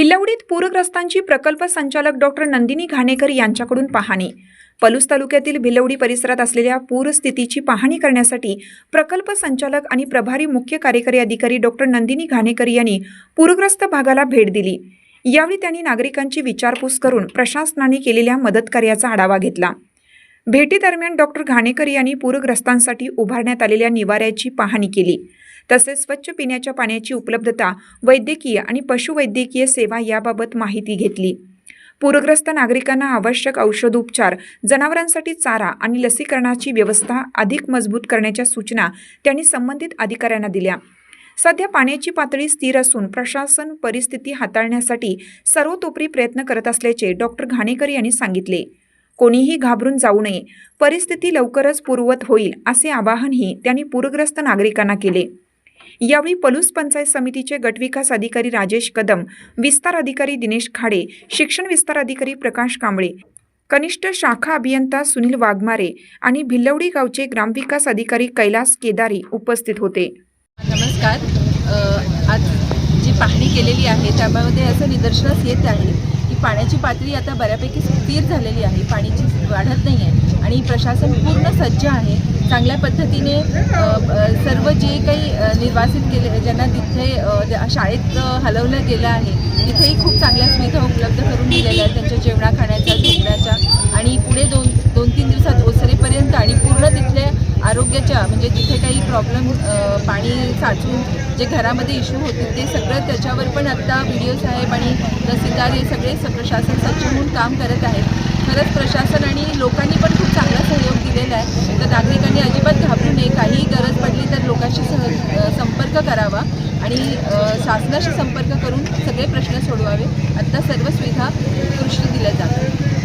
भिलवडीत पूरग्रस्तांची प्रकल्प संचालक डॉक्टर नंदिनी घाणेकर यांच्याकडून पाहणी. पलूस तालुक्यातील भिलवडी परिसरात असलेल्या पूरस्थितीची पाहणी करण्यासाठी प्रकल्प संचालक आणि प्रभारी मुख्य कार्यकारी अधिकारी डॉक्टर नंदिनी घाणेकर यांनी पूरग्रस्त भागाला भेट दिली. यावेळी त्यांनी नागरिकांची विचारपूस करून प्रशासनाने केलेल्या मदतकार्याचा आढावा घेतला. भेटीदरम्यान डॉक्टर घाणेकर यांनी पूरग्रस्तांसाठी उभारण्यात आलेल्या निवाऱ्याची पाहणी केली. तसेच स्वच्छ पिण्याच्या पाण्याची उपलब्धता वैद्यकीय आणि पशुवैद्यकीय सेवा याबाबत माहिती घेतली. पूरग्रस्त नागरिकांना आवश्यक औषधोपचार जनावरांसाठी चारा आणि लसीकरणाची व्यवस्था अधिक मजबूत करण्याच्या सूचना त्यांनी संबंधित अधिकाऱ्यांना दिल्या. सध्या पाण्याची पातळी स्थिर असून प्रशासन परिस्थिती हाताळण्यासाठी सर्वतोपरी प्रयत्न करत असल्याचे डॉक्टर घाणेकर यांनी सांगितले. कोणीही घाबरून जाऊ नये. परिस्थिती लवकरच पूर्ववत होईल असे आवाहनही त्यांनी पूरग्रस्त नागरिकांना केले. यावेळी पलूस पंचायत समितीचे गटविकास अधिकारी राजेश कदम विस्तार अधिकारी दिनेश खाडे शिक्षण विस्तार अधिकारी प्रकाश कांबळे कनिष्ठ शाखा अभियंता सुनील वाघमारे आणि भिल्लवडी गावचे ग्रामविकास अधिकारी कैलास केदारी उपस्थित होते. नमस्कार. आज जी पाहणी केलेली आहे त्यामध्ये असं निदर्शनास येत आहे की पाण्याची पातळी आता बऱ्यापैकी स्थिर झालेली आहे पाण्याची वाढत नाही आहे आणि प्रशासन पूर्ण सज्ज आहे. चांगल्या पद्धतीने सर्व जे काही निर्वासित केले ज्यांना तिथे शाळेत हलवलं गेलं आहे तिथेही खूप चांगल्या सुविधा उपलब्ध करून दिलेल्या आहेत. त्यांच्या जेवणा खाण्याच्या झोपण्याच्या आणि पुढे दोन दोन तीन दिवसात ओसरेपर्यंत आणि पूर्ण तिथल्या आरोग्याच्या म्हणजे जिथे काही प्रॉब्लेम पाणी साचून जे घरामध्ये इश्यू होते ते सगळं त्याच्यावर पण आत्ता व्हिडिओ साहेब आणि तहसीलदार हे सगळे स- प्रशासन सज्ज होऊन काम करत आहेत. खरंच प्रशासन आणि लोकांनी पण खूप चांगला सहयोग दिलेला आहे. तर नागरिकांनी अजिबात घाबरू नये. काहीही गरज पडली तर लोकांशी सह संपर्क करावा आणि शासनाशी संपर्क करून सगळे प्रश्न सोडवावे. आत्ता सर्व सुविधा दृष्टी दिल्या जातात.